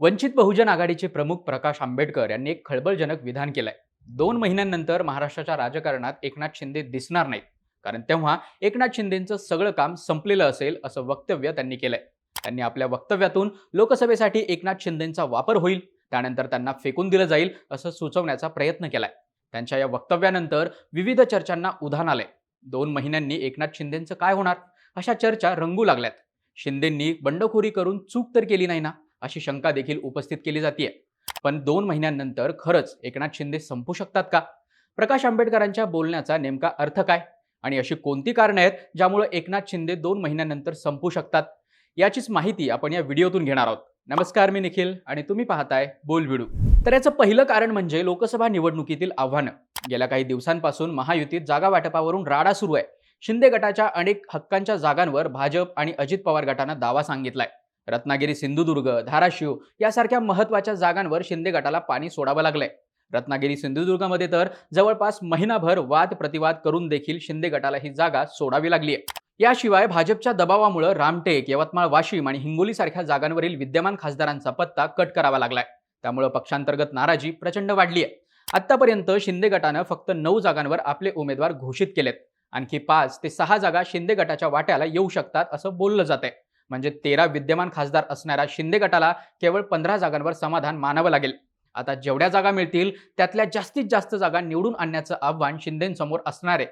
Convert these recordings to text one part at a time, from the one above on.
वंचित बहुजन आघाडीचे प्रमुख प्रकाश आंबेडकर यांनी एक खळबळजनक विधान केलंय. दोन महिन्यांनंतर महाराष्ट्राच्या राजकारणात एकनाथ शिंदे दिसणार नाहीत. कारण तेव्हा एकनाथ शिंदेचं सगळं काम संपलेलं असेल असं वक्तव्य त्यांनी केलंय. त्यांनी आपल्या वक्तव्यातून लोकसभेसाठी एकनाथ शिंदेचा वापर होईल त्यानंतर त्यांना फेकून दिलं जाईल असं सुचवण्याचा प्रयत्न केलाय. त्यांच्या या वक्तव्यानंतर विविध चर्चांना उधाण आलंय. दोन महिन्यांनी एकनाथ शिंदेचं काय होणार? अशा चर्चा रंगू लागल्यात. शिंदेंनी बंडखोरी करून चूक तर केली नाही ना? अशी शंका देखील उपस्थित केली जाते पण दोन महिन्यांनंतर खरंच एकनाथ शिंदे संपू शकतात का? प्रकाश आंबेडकरांच्या बोलण्याचा नेमका अर्थ काय? आणि अशी कोणती कारणं आहेत ज्यामुळे एकनाथ शिंदे दोन महिन्यानंतर संपू शकतात? याचीच माहिती आपण या व्हिडिओतून घेणार आहोत. नमस्कार मी निखिल आणि तुम्ही पाहताय बोल व्हिडिओ तर याचं पहिलं कारण म्हणजे लोकसभा निवडणुकीतील आव्हानं. गेल्या काही दिवसांपासून महायुतीत जागा वाटपावरून राडा सुरू आहे. शिंदे गटाच्या अनेक हक्कांच्या जागांवर भाजप आणि अजित पवार गटानं दावा सांगितलाय. रत्नागिरी सिंधुदुर्ग धाराशिव यासारख्या महत्त्वाच्या जागांवर शिंदे गटाला पाणी सोडावं लागलंय. रत्नागिरी सिंधुदुर्गमध्ये तर जवळपास महिनाभर वाद प्रतिवाद करून देखील शिंदे गटाला ही जागा सोडावी लागली आहे याशिवाय भाजपच्या दबावामुळे रामटेक यवतमाळ वाशिम आणि हिंगोली सारख्या जागांवरील विद्यमान खासदारांचा पत्ता कट करावा लागलाय. त्यामुळे पक्षांतर्गत नाराजी प्रचंड वाढली आहे आतापर्यंत शिंदे गटानं फक्त नऊ जागांवर आपले उमेदवार घोषित केलेत. आणखी पाच ते सहा जागा शिंदे गटाच्या वाट्याला येऊ शकतात असं बोललं जात आहे म्हणजे तेरा विद्यमान खासदार असणाऱ्या शिंदे गटाला केवळ पंधरा जागांवर समाधान मानावं लागेल. आता जेवढ्या जागा मिळतील त्यातल्या जास्तीत जास्त जागा निवडून आणण्याचं आव्हान शिंदेंसमोर असणार आहे.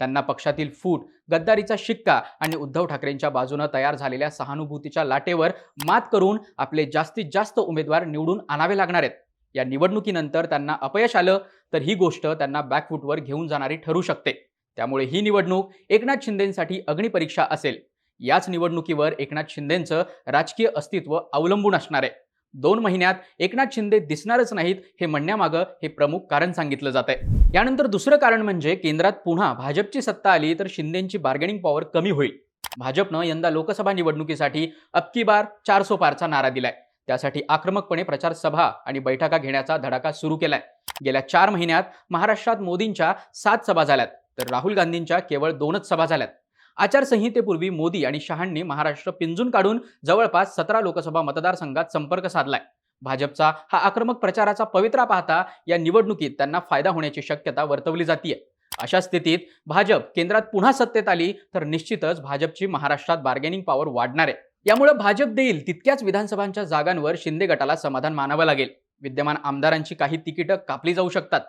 त्यांना पक्षातील फूट गद्दारीचा शिक्का आणि उद्धव ठाकरेंच्या बाजूनं तयार झालेल्या सहानुभूतीच्या लाटेवर मात करून आपले जास्तीत जास्त उमेदवार निवडून आणावे लागणार आहेत. या निवडणुकीनंतर त्यांना अपयश आलं तर ही गोष्ट त्यांना बॅकफूटवर घेऊन जाणारी ठरू शकते. त्यामुळे ही निवडणूक एकनाथ शिंदेसाठी अग्निपरीक्षा असेल. याच निवडणुकीवर एकनाथ शिंदेचं राजकीय अस्तित्व अवलंबून असणार आहे. दोन महिन्यात एकनाथ शिंदे दिसणारच नाहीत हे म्हणण्यामागं हे प्रमुख कारण सांगितलं जात आहे. यानंतर दुसरं कारण म्हणजे केंद्रात पुन्हा भाजपची सत्ता आली तर शिंदेची बार्गेनिंग पॉवर कमी होईल. भाजपनं यंदा लोकसभा निवडणुकीसाठी अबकी बार चारसो पारचा नारा दिलाय. त्यासाठी आक्रमकपणे प्रचार सभा आणि बैठका घेण्याचा धडाका सुरू केलाय. गेल्या चार महिन्यात महाराष्ट्रात मोदींच्या सात सभा झाल्यात तर राहुल गांधींच्या केवळ दोनच सभा झाल्यात. आचारसंहितेपूर्वी मोदी आणि शहांनी महाराष्ट्र पिंजून काढून जवळपास सतरा लोकसभा मतदारसंघात संपर्क साधलाय. भाजपचा हा आक्रमक प्रचाराचा पवित्रा पाहता या निवडणुकीत त्यांना फायदा होण्याची शक्यता वर्तवली जाते अशा स्थितीत भाजप केंद्रात पुन्हा सत्तेत आली तर निश्चितच भाजपची महाराष्ट्रात बार्गेनिंग पॉवर वाढणार आहे. यामुळे भाजप देईल तितक्याच विधानसभांच्या जागांवर शिंदे गटाला समाधान मानावं लागेल. विद्यमान आमदारांची काही तिकीटं कापली जाऊ शकतात.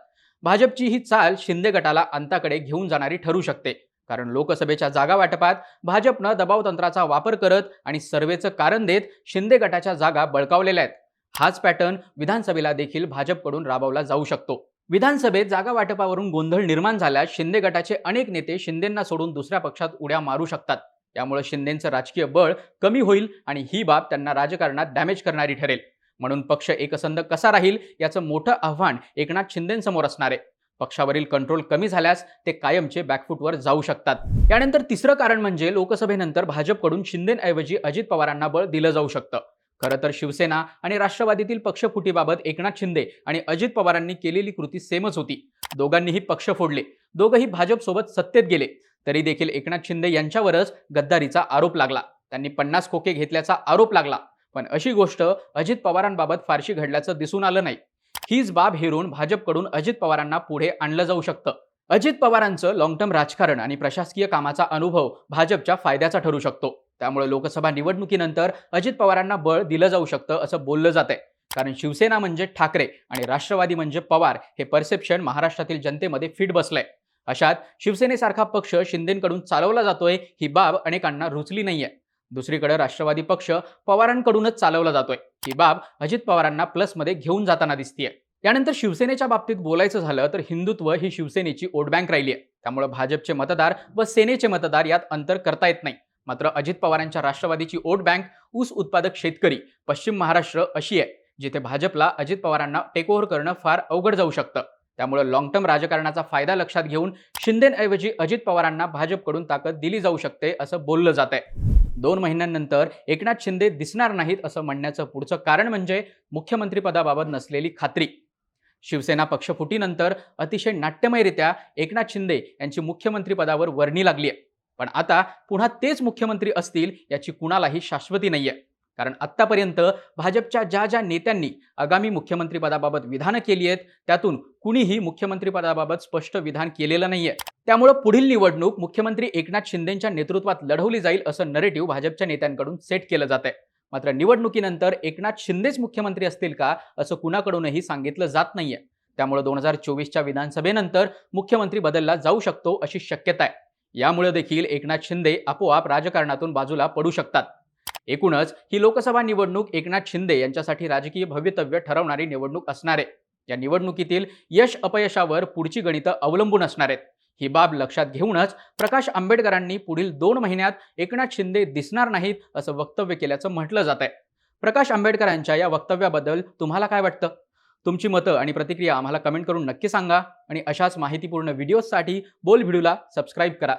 भाजपची ही चाल शिंदे गटाला अंताकडे घेऊन जाणारी ठरू शकते. कारण लोकसभेच्या जागा वाटपात भाजपनं दबाव तंत्राचा वापर करत आणि सर्वेचं कारण देत शिंदे गटाच्या जागा बळकावलेल्या आहेत. हाच पॅटर्न विधानसभेला देखील भाजपकडून राबवला जाऊ शकतो. विधानसभेत जागा वाटपावरून गोंधळ निर्माण झाल्यास शिंदे गटाचे अनेक नेते शिंदेंना सोडून दुसऱ्या पक्षात उड्या मारू शकतात. त्यामुळे शिंदेचं राजकीय बळ कमी होईल आणि ही बाब त्यांना राजकारणात डॅमेज करणारी ठरेल. म्हणून पक्ष एकसंध कसा राहील याचं मोठं आव्हान एकनाथ शिंदेंसमोर असणार आहे. पक्षावरील कंट्रोल कमी झाल्यास ते कायमचे बॅकफूटवर जाऊ शकतात. यानंतर तिसरं कारण म्हणजे लोकसभेनंतर भाजपकडून शिंदेऐवजी अजित पवारांना बळ दिलं जाऊ शकतं. खरं तर शिवसेना आणि राष्ट्रवादीतील पक्षफुटीबाबत एकनाथ शिंदे आणि अजित पवारांनी केलेली कृती सेमच होती. दोघांनीही पक्ष फोडले. दोघंही भाजपसोबत सत्तेत गेले. तरी देखील एकनाथ शिंदे यांच्यावरच गद्दारीचा आरोप लागला. त्यांनी पन्नास खोके घेतल्याचा आरोप लागला. पण अशी गोष्ट अजित पवारांबाबत फारशी घडल्याचं दिसून आलं नाही. हीच बाब हेरून भाजपकडून अजित पवारांना पुढे आणलं जाऊ शकतं. अजित पवारांचं लॉंग टर्म राजकारण आणि प्रशासकीय कामाचा अनुभव भाजपच्या फायद्याचा ठरू शकतो. त्यामुळे लोकसभा निवडणुकीनंतर अजित पवारांना बळ दिलं जाऊ शकतं असं बोललं जात आहे कारण शिवसेना म्हणजे ठाकरे आणि राष्ट्रवादी म्हणजे पवार हे परसेप्शन महाराष्ट्रातील जनतेमध्ये फिट बसलंय. अशात शिवसेनेसारखा पक्ष शिंदेकडून चालवला जातोय ही बाब अनेकांना रुचली नाहीये. दुसरीकडे राष्ट्रवादी पक्ष पवारांकडूनच चालवला जातोय. ही बाब अजित पवारांना प्लसमध्ये घेऊन जाताना दिसतीये. त्यानंतर शिवसेनेच्या बाबतीत बोलायचं झालं तर हिंदुत्व ही शिवसेनेची वोट बँक राहिली आहे त्यामुळे भाजपचे मतदार व सेनेचे मतदार यात अंतर करता येत नाही. मात्र अजित पवारांच्या राष्ट्रवादीची वोट बँक ऊस उत्पादक शेतकरी पश्चिम महाराष्ट्र अशी आहे जिथे भाजपला अजित पवारांना टेकओव्हर करणं फार अवघड जाऊ शकतं. त्यामुळे लॉंग टर्म राजकारणाचा फायदा लक्षात घेऊन शिंदेऐवजी अजित पवारांना भाजपकडून ताकद दिली जाऊ शकते असं बोललं जात आहे दोन महिन्यांनंतर एकनाथ शिंदे दिसणार नाहीत असं म्हणण्याचं पुढचं कारण म्हणजे मुख्यमंत्रीपदाबाबत नसलेली खात्री. शिवसेना पक्षफुटीनंतर अतिशय नाट्यमयरित्या एकनाथ शिंदे यांची मुख्यमंत्रीपदावर वर्णी लागली आहे पण आता पुन्हा तेच मुख्यमंत्री असतील याची कुणालाही शाश्वती नाहीये. कारण आत्तापर्यंत भाजपच्या ज्या ज्या नेत्यांनी आगामी मुख्यमंत्रीपदाबाबत विधानं केली आहेत त्यातून कुणीही मुख्यमंत्रीपदाबाबत स्पष्ट विधान केलेलं नाही आहे त्यामुळं पुढील निवडणूक मुख्यमंत्री एकनाथ शिंदेच्या नेतृत्वात लढवली जाईल असं नरेटिव्ह भाजपच्या नेत्यांकडून सेट केलं जात आहे मात्र निवडणुकीनंतर एकनाथ शिंदेच मुख्यमंत्री असतील का असं कुणाकडूनही सांगितलं जात नाहीये. त्यामुळे दोन हजार चोवीसच्या विधानसभेनंतर मुख्यमंत्री बदलला जाऊ शकतो अशी शक्यता आहे यामुळे देखील एकनाथ शिंदे आपोआप राजकारणातून बाजूला पडू शकतात. एकूणच ही लोकसभा निवडणूक एकनाथ शिंदे यांच्यासाठी राजकीय भवितव्य ठरवणारी निवडणूक असणार. आहे या निवडणुकीतील यश अपयशावर पुढची गणितं अवलंबून असणार आहेत ही बाब लक्षात घेऊनच प्रकाश आंबेडकरांनी पुढील दोन महिन्यात एकनाथ शिंदे दिसणार नाहीत असं वक्तव्य केल्याचं म्हटलं जात आहे. प्रकाश आंबेडकरांच्या या वक्तव्याबद्दल तुम्हाला काय वाटतं? तुमची मतं आणि प्रतिक्रिया आम्हाला कमेंट करून नक्की सांगा आणि अशाच माहितीपूर्ण व्हिडिओजसाठी बोल व्हिडिओला सबस्क्राईब करा.